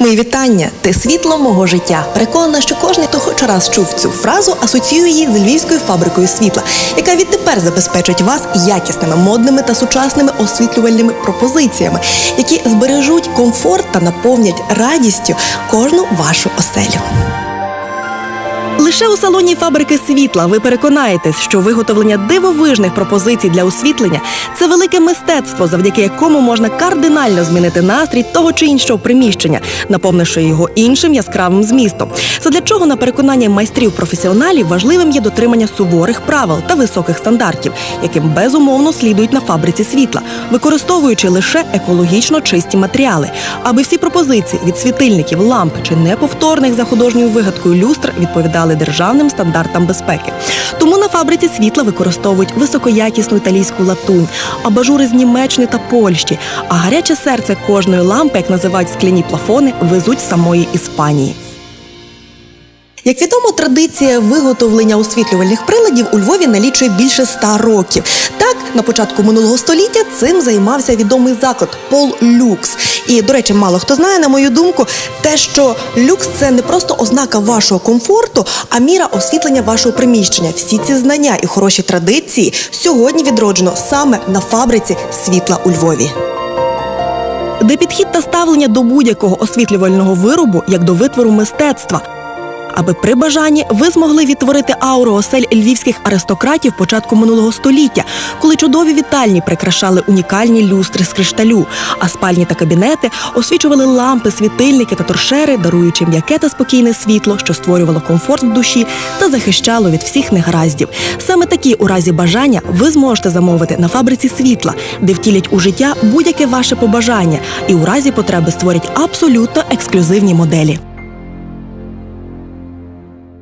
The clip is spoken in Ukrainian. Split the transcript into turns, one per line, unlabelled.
Мої вітання. Ти світло мого життя. Переконана, що кожен, хто хоч раз чув цю фразу, асоціює її з львівською фабрикою світла, яка відтепер забезпечить вас якісними, модними та сучасними освітлювальними пропозиціями, які збережуть комфорт та наповнять радістю кожну вашу оселю. Лише у салоні фабрики світла ви переконаєтесь, що виготовлення дивовижних пропозицій для освітлення це велике мистецтво, завдяки якому можна кардинально змінити настрій того чи іншого приміщення, наповнивши його іншим яскравим змістом. Задля чого, на переконання майстрів професіоналів, важливим є дотримання суворих правил та високих стандартів, яким безумовно слідують на фабриці світла, використовуючи лише екологічно чисті матеріали, аби всі пропозиції від світильників, ламп чи неповторних за художньою вигадкою люстр відповідали державним стандартам безпеки. Тому на фабриці світла використовують високоякісну італійську латунь, абажури з Німеччини та Польщі, а гаряче серце кожної лампи, як називають скляні плафони, везуть з самої Іспанії. Як відомо, традиція виготовлення освітлювальних приладів у Львові налічує більше ста років. Так, на початку минулого століття цим займався відомий заклад Пол Люкс. І, до речі, мало хто знає, на мою думку, те, що люкс це не просто ознака вашого комфорту, а міра освітлення вашого приміщення. Всі ці знання і хороші традиції сьогодні відроджено саме на фабриці світла у Львові. Де підхід та ставлення до будь-якого освітлювального виробу як до витвору мистецтва. Аби при бажанні ви змогли відтворити ауру осель львівських аристократів початку минулого століття, коли чудові вітальні прикрашали унікальні люстри з кришталю, а спальні та кабінети освічували лампи, світильники та торшери, даруючи м'яке та спокійне світло, що створювало комфорт в душі та захищало від всіх негараздів. Саме такі у разі бажання ви зможете замовити на фабриці світла, де втілять у життя будь-яке ваше побажання, і у разі потреби створять абсолютно ексклюзивні моделі.